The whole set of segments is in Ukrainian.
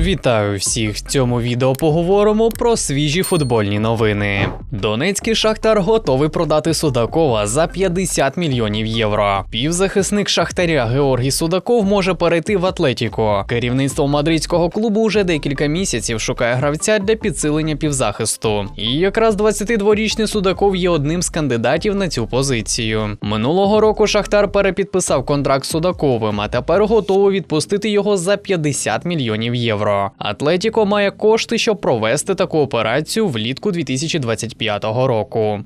Вітаю всіх! В цьому відео поговоримо про свіжі футбольні новини. Донецький шахтар готовий продати Судакова за 50 мільйонів євро. Півзахисник шахтаря Георгій Судаков може перейти в Атлетіко. Керівництво мадридського клубу вже декілька місяців шукає гравця для підсилення півзахисту. І якраз 22-річний Судаков є одним з кандидатів на цю позицію. Минулого року Шахтар перепідписав контракт з Судаковим, а тепер готовий відпустити його за 50 мільйонів євро. Атлетіко має кошти, щоб провести таку операцію влітку 2025 року.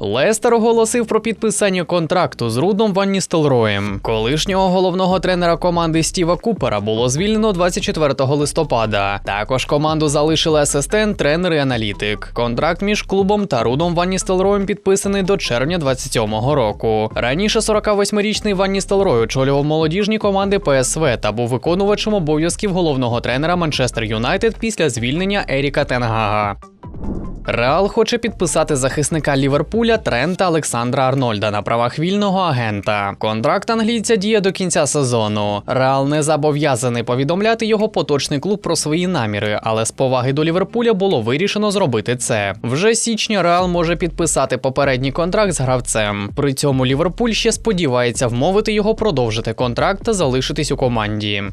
Лестер оголосив про підписання контракту з Рудом Ван Ністелроєм. Колишнього головного тренера команди Стіва Купера було звільнено 24 листопада. Також команду залишили асистент, тренер і аналітик. Контракт між клубом та Рудом Ван Ністелроєм підписаний до червня 27-го року. Раніше 48-річний Ван Ністелрой очолював молодіжні команди ПСВ та був виконувачем обов'язків головного тренера Манчестер Юнайтед після звільнення Еріка Тенгага. Реал хоче підписати захисника Ліверпуля Трента Олександра Арнольда на правах вільного агента. Контракт англійця діє до кінця сезону. Реал не зобов'язаний повідомляти його поточний клуб про свої наміри, але з поваги до Ліверпуля було вирішено зробити це. Вже січня Реал може підписати попередній контракт з гравцем. При цьому Ліверпуль ще сподівається вмовити його продовжити контракт та залишитись у команді.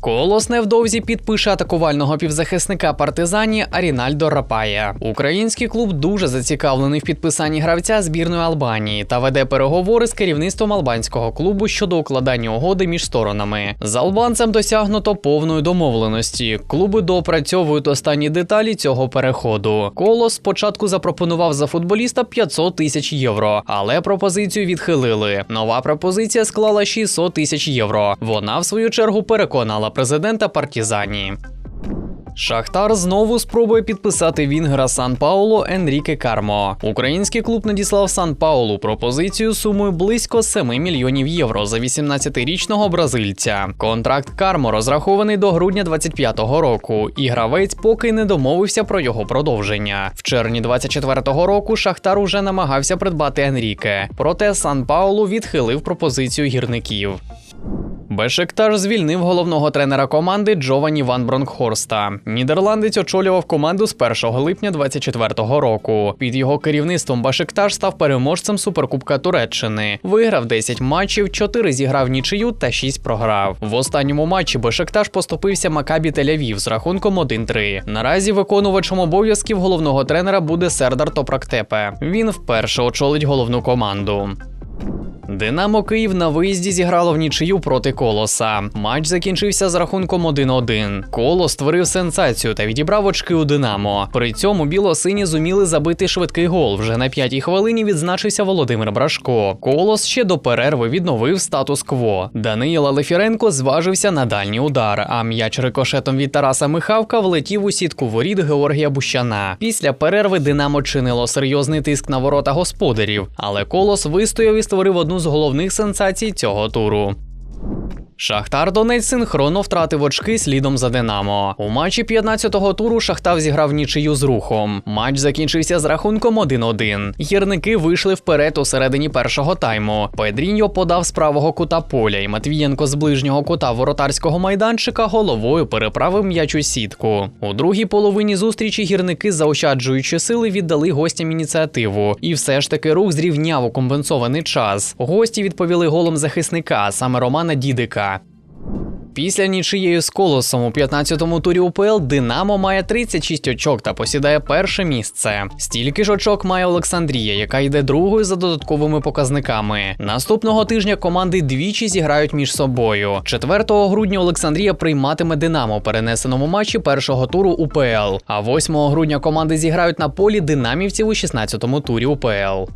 Колос невдовзі підпише атакувального півзахисника партизані Арінальдо Рапая. Український клуб дуже зацікавлений в підписанні гравця збірної Албанії та веде переговори з керівництвом албанського клубу щодо укладання угоди між сторонами. З албанцем досягнуто повної домовленості. Клуби доопрацьовують останні деталі цього переходу. Колос спочатку запропонував за футболіста 500 тисяч євро, але пропозицію відхилили. Нова пропозиція склала 600 тисяч євро. Вона, в свою чергу, переконала президента Партізані. Шахтар знову спробує підписати Вінгера Сан Пауло Енріке Кармо. Український клуб надіслав Сан Паулу пропозицію сумою близько 7 мільйонів євро за 18-річного бразильця. Контракт Кармо розрахований до грудня 25-го року, і гравець поки не домовився про його продовження. В червні 24-го року Шахтар уже намагався придбати Енріке, проте Сан Паулу відхилив пропозицію гірників. Бешикташ звільнив головного тренера команди Джовані Ван Бронкхорста. Нідерландець очолював команду з 1 липня 2024 року. Під його керівництвом Бешикташ став переможцем Суперкубка Туреччини. Виграв 10 матчів, 4 зіграв нічию та 6 програв. В останньому матчі Бешикташ поступився Макабі Тель-Авів з рахунком 1-3. Наразі виконувачем обов'язків головного тренера буде Сердар Топрактепе. Він вперше очолить головну команду. Динамо Київ на виїзді зіграло в нічию проти Колоса. Матч закінчився з рахунком 1-1. Колос створив сенсацію та відібрав очки у Динамо. При цьому біло-сині зуміли забити швидкий гол. Вже на п'ятій хвилині відзначився Володимир Брашко. Колос ще до перерви відновив статус-кво. Даниїл Алефіренко зважився на дальній удар, а м'яч рикошетом від Тараса Михавка влетів у сітку воріт Георгія Бущана. Після перерви Динамо чинило серйозний тиск на ворота господарів, але Колос вистояв і створив одну з головних сенсацій цього туру. Шахтар Донець синхронно втратив очки слідом за Динамо. У матчі 15-го туру Шахтар зіграв нічию з рухом. Матч закінчився з рахунком 1-1. Гірники вийшли вперед у середині першого тайму. Педріньо подав з правого кута поля, і Матвієнко з ближнього кута воротарського майданчика головою переправив м'яч у сітку. У другій половині зустрічі гірники, заощаджуючи сили, віддали гостям ініціативу. І все ж таки рух зрівняв у компенсований час. Гості відповіли голом захисника, саме Романа Дідика. Після нічиєю з колосом у 15-му турі УПЛ Динамо має 36 очок та посідає перше місце. Стільки ж очок має Олександрія, яка йде другою за додатковими показниками. Наступного тижня команди двічі зіграють між собою. 4 грудня Олександрія прийматиме Динамо перенесеному матчі першого туру УПЛ. А 8 грудня команди зіграють на полі динамівців у 16-му турі УПЛ.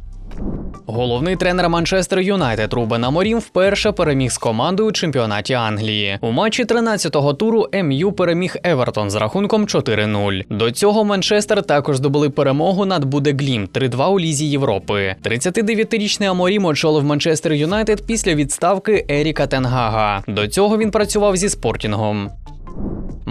Головний тренер Манчестер Юнайтед Рубен Аморім вперше переміг з командою у чемпіонаті Англії. У матчі 13-го туру МЮ переміг Евертон з рахунком 4-0. До цього Манчестер також здобули перемогу над Будеглім 3-2 у лізі Європи. 39-річний Аморім очолив Манчестер Юнайтед після відставки Еріка Тенгага. До цього він працював зі спортінгом.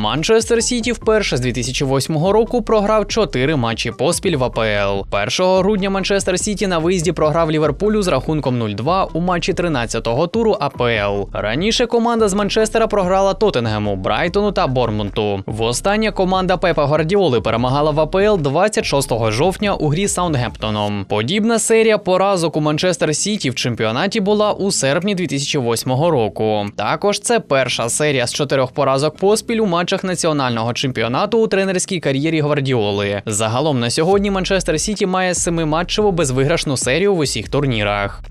Манчестер Сіті вперше з 2008 року програв 4 матчі поспіль в АПЛ. 1 грудня Манчестер Сіті на виїзді програв Ліверпулю з рахунком 0-2 у матчі 13-го туру АПЛ. Раніше команда з Манчестера програла Тоттенгему, Брайтону та Бормунту. Востаннє команда Пепа Гвардіоли перемагала в АПЛ 26 жовтня у грі з Саундгемптоном. Подібна серія поразок у Манчестер Сіті в чемпіонаті була у серпні 2008 року. Також це перша серія з чотирьох поразок поспіль у матчах національного чемпіонату у тренерській кар'єрі Гвардіоли. Загалом на сьогодні Манчестер Сіті має семиматчеву безвиграшну серію в усіх турнірах.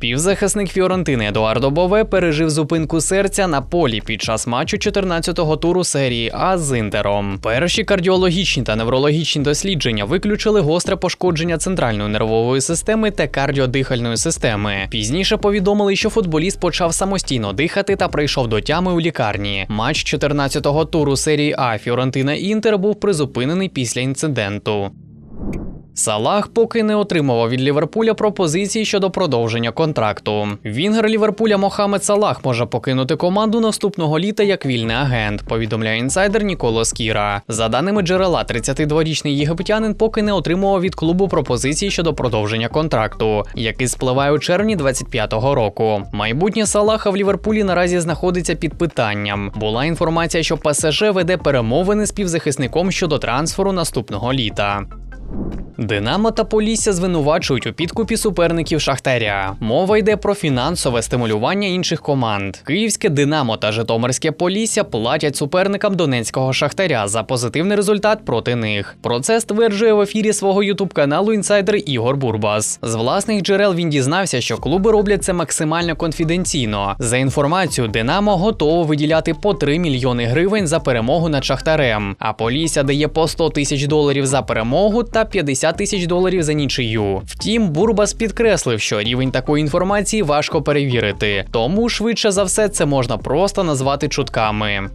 Півзахисник Фіорентини Едуардо Бове пережив зупинку серця на полі під час матчу 14-го туру серії А з Інтером. Перші кардіологічні та неврологічні дослідження виключили гостре пошкодження центральної нервової системи та кардіодихальної системи. Пізніше повідомили, що футболіст почав самостійно дихати та прийшов до тями у лікарні. Матч 14-го туру серії А Фіорентина Інтер був призупинений після інциденту. Салах поки не отримував від Ліверпуля пропозиції щодо продовження контракту. Вінгер Ліверпуля Мохамед Салах може покинути команду наступного літа як вільний агент, повідомляє інсайдер Ніколо Скіра. За даними джерела, 32-річний єгиптянин поки не отримував від клубу пропозиції щодо продовження контракту, який спливає у червні 25-го року. Майбутнє Салаха в Ліверпулі наразі знаходиться під питанням. Була інформація, що ПСЖ веде перемовини з півзахисником щодо трансферу наступного літа. Динамо та Полісся звинувачують у підкупі суперників Шахтаря. Мова йде про фінансове стимулювання інших команд. Київське Динамо та Житомирське Полісся платять суперникам Донецького Шахтаря за позитивний результат проти них. Про це стверджує в ефірі свого ютуб каналу інсайдер Ігор Бурбас. З власних джерел він дізнався, що клуби роблять це максимально конфіденційно. За інформацією, Динамо готово виділяти по 3 мільйони гривень за перемогу над Шахтарем. А Полісся дає по 100 тисяч доларів за перемогу та 50 тисяч доларів за нічию. Втім, Бурбас підкреслив, що рівень такої інформації важко перевірити, тому швидше за все це можна просто назвати чутками.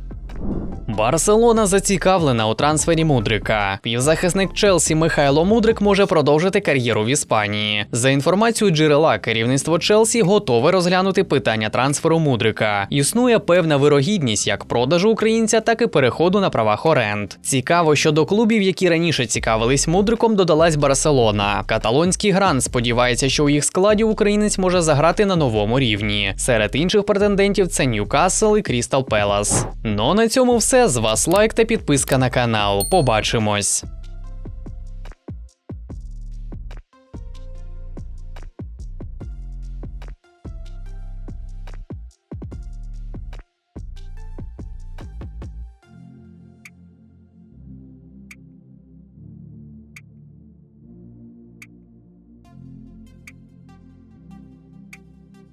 Барселона зацікавлена у трансфері Мудрика. Півзахисник Челсі Михайло Мудрик може продовжити кар'єру в Іспанії. За інформацією джерела, керівництво Челсі готове розглянути питання трансферу Мудрика. Існує певна вирогідність як продажу українця, так і переходу на правах оренд. Цікаво, що до клубів, які раніше цікавились Мудриком, додалась Барселона. Каталонський гран сподівається, що у їх складі українець може заграти на новому рівні. Серед інших претендентів це Ньюкасл і Крістал Пелас. Ну на цьому все. З вас лайк та підписка на канал. Побачимось.